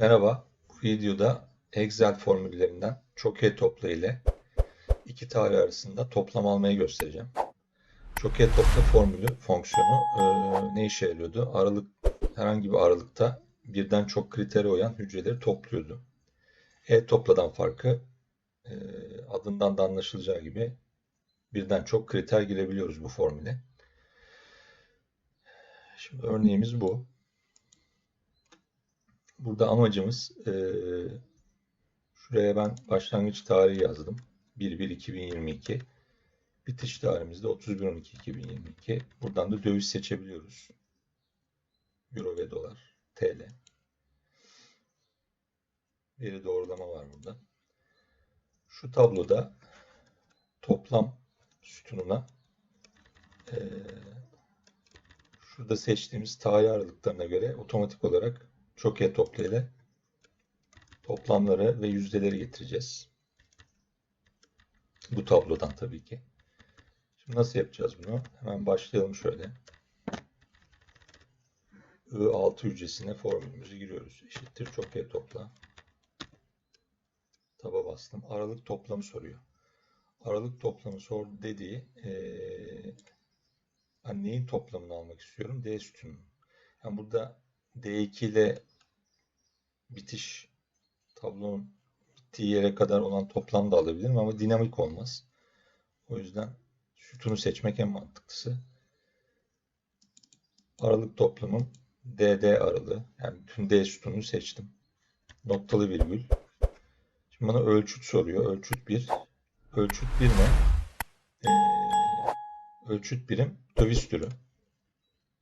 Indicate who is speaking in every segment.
Speaker 1: Merhaba, bu videoda Excel formüllerinden çok topla ile iki tarih arasında toplam almayı göstereceğim. Çok topla formülü, fonksiyonu e, ne işe yarıyordu? Aralık, herhangi bir aralıkta birden çok kritere uyan hücreleri topluyordu. E-topladan farkı e, adından da anlaşılacağı gibi birden çok kriter girebiliyoruz bu formüle. Şimdi örneğimiz bu. Burada amacımız e, şuraya ben başlangıç tarihi yazdım. 1-1-2022. Bitiş tarihimiz de 31-12-2022. Buradan da döviz seçebiliyoruz. Euro ve dolar, TL. Veri doğrulama var burada. Şu tabloda toplam sütununa e, şurada seçtiğimiz tarih aralıklarına göre otomatik olarak çok iyi topla ile toplamları ve yüzdeleri getireceğiz. Bu tablodan tabii ki. Şimdi nasıl yapacağız bunu? Hemen başlayalım şöyle. I6 hücresine formülümüzü giriyoruz. Eşittir çok iyi topla. Taba bastım. Aralık toplamı soruyor. Aralık toplamı sor dediği ee, neyin toplamını almak istiyorum? D sütunun. Yani burada D2 ile bitiş tablonun bittiği yere kadar olan toplam da alabilirim ama dinamik olmaz. O yüzden sütunu seçmek en mantıklısı. Aralık toplamım DD aralığı. Yani bütün D sütununu seçtim. Noktalı virgül. Şimdi bana ölçüt soruyor. Ölçüt 1. Ölçüt 1 ne? Ee, ölçüt birim döviz türü.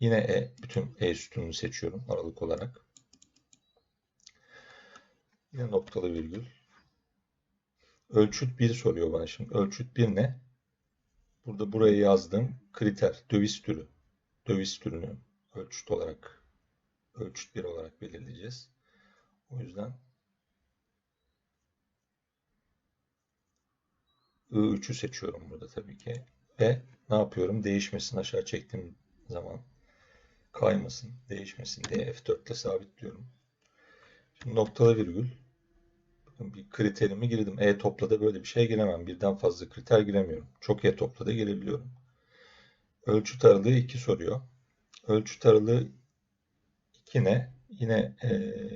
Speaker 1: Yine E. Bütün E sütununu seçiyorum aralık olarak. Yine noktalı virgül. Ölçüt 1 soruyor bana şimdi. Ölçüt 1 ne? Burada buraya yazdığım kriter döviz türü. Döviz türünü ölçüt olarak ölçüt 1 olarak belirleyeceğiz. O yüzden I3'ü seçiyorum burada tabii ki. Ve ne yapıyorum? Değişmesini aşağı çektiğim zaman kaymasın, değişmesin diye F4 ile sabitliyorum. Şimdi noktalı virgül. Bakın bir kriterimi girdim. E toplada böyle bir şey giremem. Birden fazla kriter giremiyorum. Çok E toplada girebiliyorum. Ölçüt aralığı 2 soruyor. Ölçüt aralığı 2 ne? Yine e,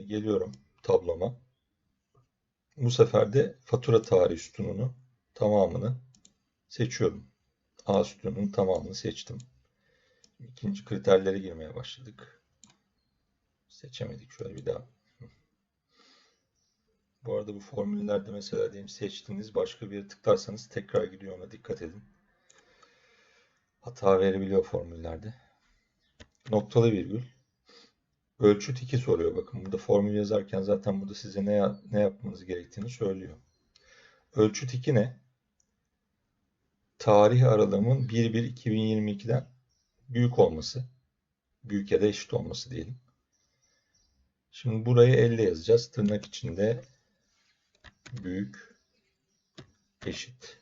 Speaker 1: geliyorum tabloma. Bu sefer de fatura tarihi sütununu tamamını seçiyorum. A sütununun tamamını seçtim. İkinci kriterlere girmeye başladık. Seçemedik şöyle bir daha. Bu arada bu formüllerde mesela diyelim seçtiğiniz başka bir tıklarsanız tekrar gidiyor ona dikkat edin. Hata verebiliyor formüllerde. Noktalı virgül. Ölçüt 2 soruyor. Bakın burada formül yazarken zaten burada size ne, ne yapmanız gerektiğini söylüyor. Ölçüt 2 ne? Tarih aralığımın 1-1-2022'den büyük olması. Büyük ya da eşit olması diyelim. Şimdi burayı elle yazacağız. Tırnak içinde büyük eşit.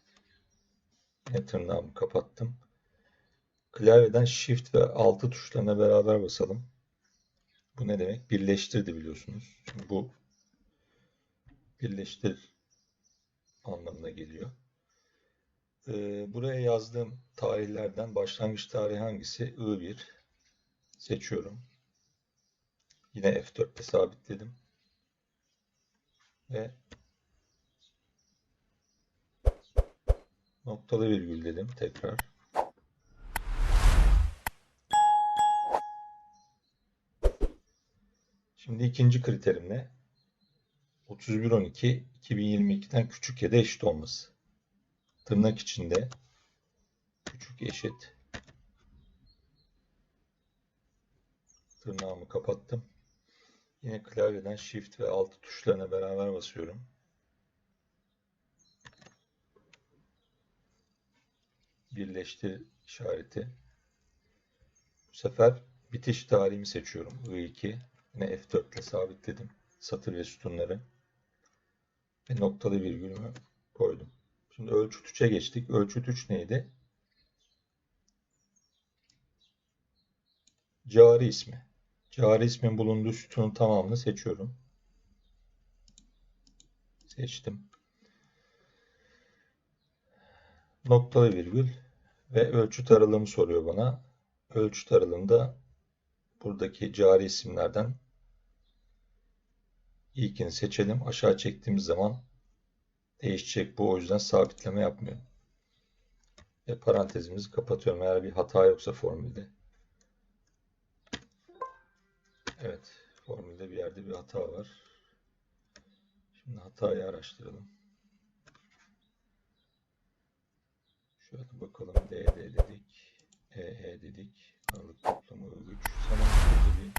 Speaker 1: Yine tırnağımı kapattım. Klavyeden Shift ve 6 tuşlarına beraber basalım. Bu ne demek? Birleştirdi biliyorsunuz. Şimdi bu birleştir anlamına geliyor. Ee, buraya yazdığım tarihlerden başlangıç tarihi hangisi? I1 seçiyorum. Yine F4'te sabitledim. Ve noktalı virgül dedim tekrar. Şimdi ikinci kriterim ne? 31.12 2022'den küçük ya da eşit olması. Tırnak içinde küçük eşit tırnağımı kapattım. Yine klavyeden Shift ve Alt tuşlarına beraber basıyorum. Birleştir işareti. Bu sefer bitiş tarihimi seçiyorum. I2. Yine F4 ile sabitledim. Satır ve sütunları. Ve noktalı virgülümü koydum. Şimdi ölçüt 3'e geçtik. Ölçüt 3 neydi? Cari ismi. Cari ismin bulunduğu sütunun tamamını seçiyorum. Seçtim. Noktalı virgül ve ölçüt aralığımı soruyor bana. Ölçüt aralığında buradaki cari isimlerden ilkini seçelim. Aşağı çektiğimiz zaman değişecek bu. O yüzden sabitleme yapmıyor. Ve parantezimizi kapatıyorum. Eğer bir hata yoksa formülde. Evet. Formülde bir yerde bir hata var. Şimdi hatayı araştıralım. Şöyle bakalım. DD dedik. EE dedik. Aralık toplamı I3. Sanırım şurada bir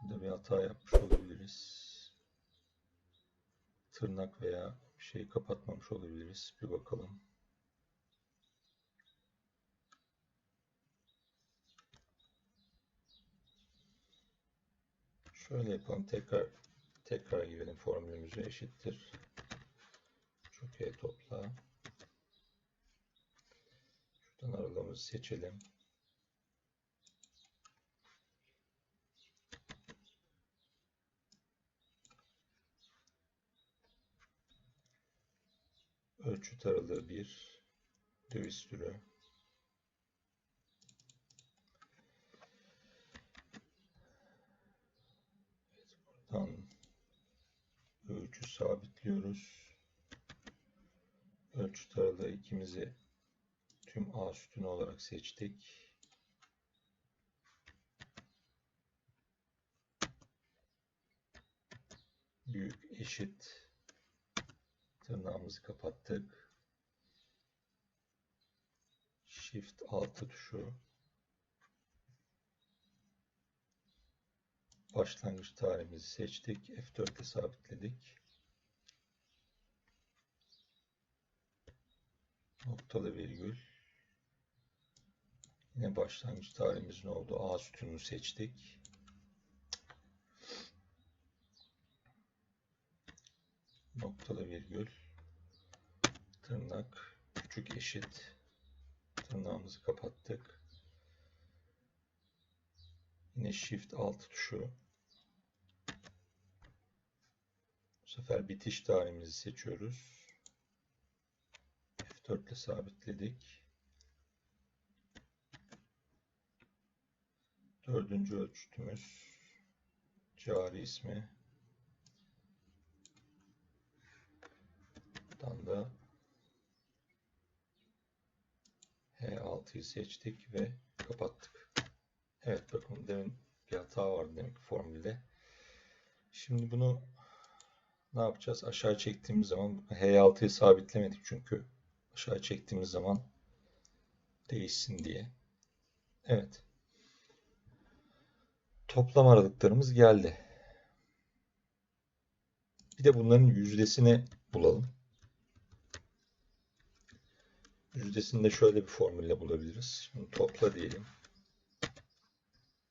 Speaker 1: şurada bir hata yapmış olabiliriz. Tırnak veya bir şeyi kapatmamış olabiliriz. Bir bakalım. Şöyle yapalım. Tekrar tekrar girelim formülümüzü eşittir. Çok iyi topla. Şuradan aralığımızı seçelim. Ölçüt aralığı 1. Döviz türü. Buradan ölçü sabitliyoruz. Ölçüt aralığı ikimizi tüm A sütunu olarak seçtik. Büyük eşit tırnağımızı kapattık. Shift 6 tuşu başlangıç tarihimizi seçtik. F4 ile sabitledik. Noktalı virgül. Yine başlangıç tarihimiz ne oldu? A sütununu seçtik. Noktalı virgül. Tırnak küçük eşit. Tırnağımızı kapattık. Yine Shift 6 tuşu. Bu sefer bitiş tarihimizi seçiyoruz. F4 ile sabitledik. Dördüncü ölçütümüz cari ismi. Buradan da H6'yı seçtik ve kapattık. Evet bakın demin bir hata vardı demek formülde. Şimdi bunu ne yapacağız? Aşağı çektiğimiz zaman H6'yı sabitlemedik çünkü aşağı çektiğimiz zaman değişsin diye. Evet. Toplam aralıklarımız geldi. Bir de bunların yüzdesini bulalım. Yüzdesini de şöyle bir formülle bulabiliriz. Şimdi topla diyelim.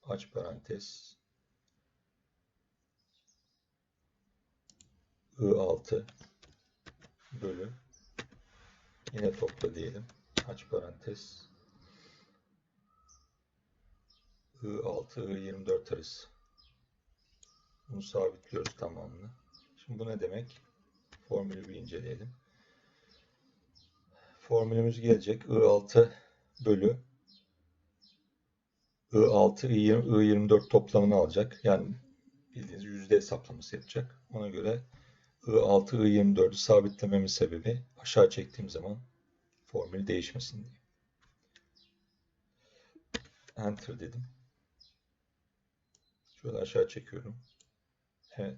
Speaker 1: Aç parantez. I6 bölü yine topla diyelim. Aç parantez. I6 I24 arası. Bunu sabitliyoruz tamamını. Şimdi bu ne demek? Formülü bir inceleyelim. Formülümüz gelecek. I6 bölü I6, I20, I24 toplamını alacak. Yani bildiğiniz yüzde hesaplaması yapacak. Ona göre I6, I24'ü sabitlememin sebebi aşağı çektiğim zaman formül değişmesin diye. Enter dedim. Şöyle aşağı çekiyorum. Evet.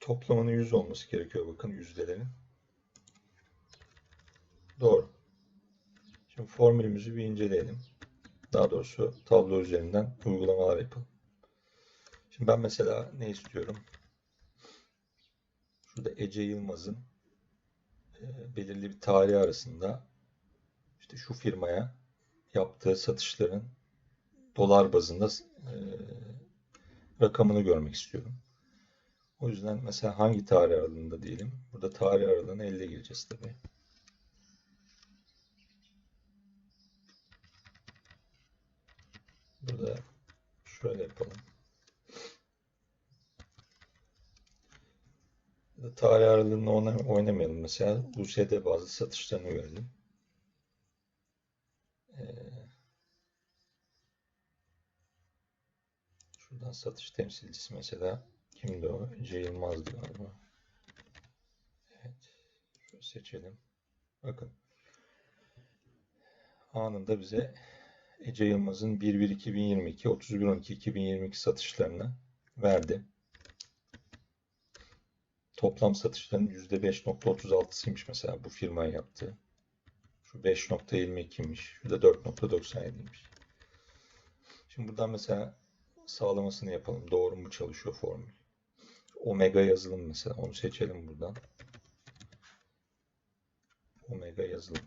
Speaker 1: Toplamının 100 olması gerekiyor bakın yüzdelerin. Doğru. Şimdi formülümüzü bir inceleyelim. Daha doğrusu tablo üzerinden uygulamalar yapalım. Şimdi ben mesela ne istiyorum? Şurada Ece Yılmaz'ın e, belirli bir tarih arasında işte şu firmaya yaptığı satışların dolar bazında e, rakamını görmek istiyorum. O yüzden mesela hangi tarih aralığında diyelim. Burada tarih aralığına elde gireceğiz tabii. Burada şöyle yapalım. Tarih aralığını oyna- oynamayalım. Mesela USD bazı satışlarını görelim. Ee, şuradan satış temsilcisi mesela kimdi o? Ece Yılmaz'dı galiba. Evet. Şöyle seçelim. Bakın. Anında bize Ece Yılmaz'ın 1-1-2022, 31-12-2022 satışlarını verdi. Toplam satışların %5.36'sıymış mesela bu firma yaptığı. Şu 5.22'ymiş. Şu da 4.97'ymiş. Şimdi buradan mesela sağlamasını yapalım. Doğru mu çalışıyor formül? Omega yazılım mesela. Onu seçelim buradan. Omega yazılım.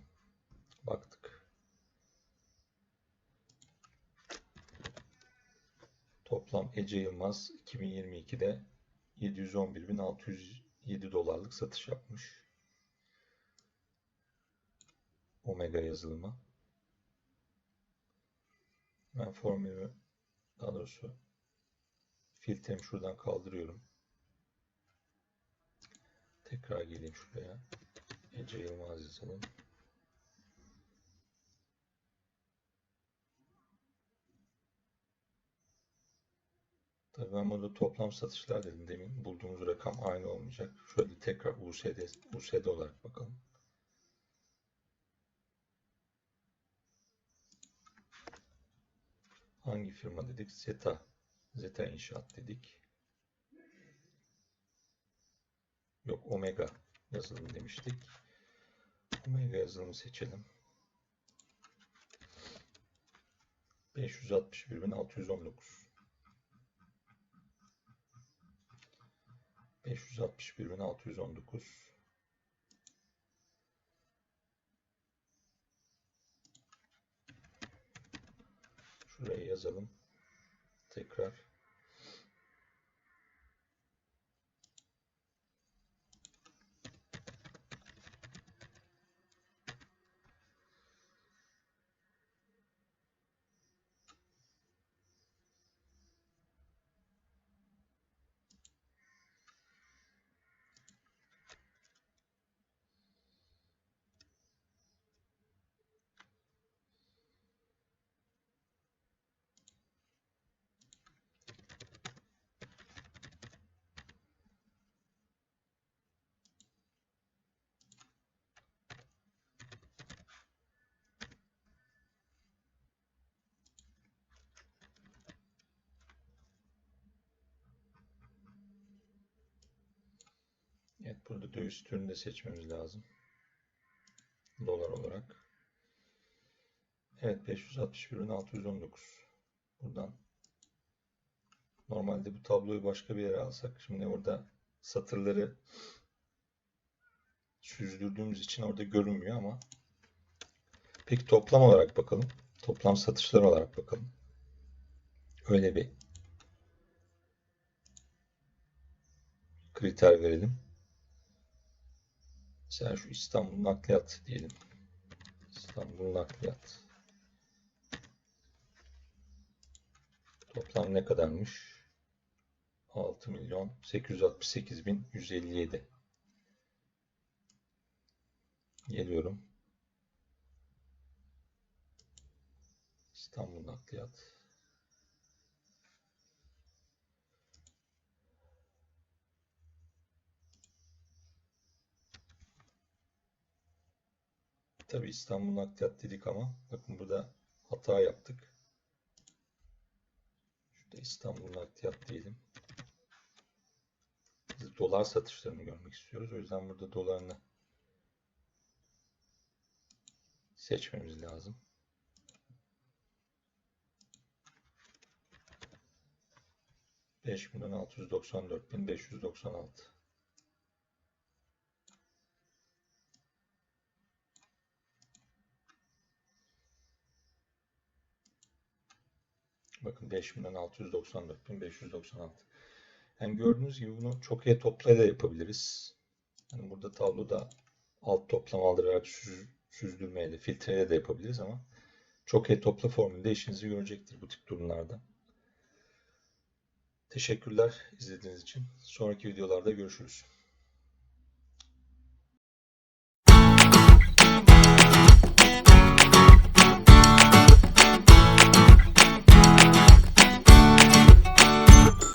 Speaker 1: Baktık. Toplam Ece Yılmaz 2022'de 711.607 dolarlık satış yapmış. Omega yazılımı. Ben formülü daha doğrusu filtremi şuradan kaldırıyorum. Tekrar geleyim şuraya. Ece Yılmaz yazalım. Tabii ben burada toplam satışlar dedim. Demin bulduğumuz rakam aynı olmayacak. Şöyle tekrar USD, USD olarak bakalım. Hangi firma dedik? Zeta. Zeta İnşaat dedik. Yok Omega yazılım demiştik. Omega yazılımı seçelim. 561.619 561.619 Şuraya yazalım. Tekrar. Evet burada döviz türünü de seçmemiz lazım. Dolar olarak. Evet 561.619. Buradan normalde bu tabloyu başka bir yere alsak. Şimdi orada satırları süzdürdüğümüz için orada görünmüyor ama peki toplam olarak bakalım. Toplam satışlar olarak bakalım. Öyle bir kriter verelim. Mesela şu İstanbul nakliyat diyelim. İstanbul nakliyat. Toplam ne kadarmış? 6 milyon 868 bin 157. Geliyorum. İstanbul nakliyat. Tabi İstanbul nakliyat dedik ama bakın burada hata yaptık. Şurada İstanbul nakliyat diyelim. Biz dolar satışlarını görmek istiyoruz. O yüzden burada dolarını seçmemiz lazım. Beş milyon altı yüz doksan dört bin beş yüz doksan altı. Bakın 5.694.596. Yani gördüğünüz gibi bunu çok iyi toplayla yapabiliriz. Yani burada tabloda alt toplam aldırarak süz, süzdürmeyle, filtreyle de yapabiliriz ama çok iyi topla formülde işinizi görecektir bu tip durumlarda. Teşekkürler izlediğiniz için. Sonraki videolarda görüşürüz.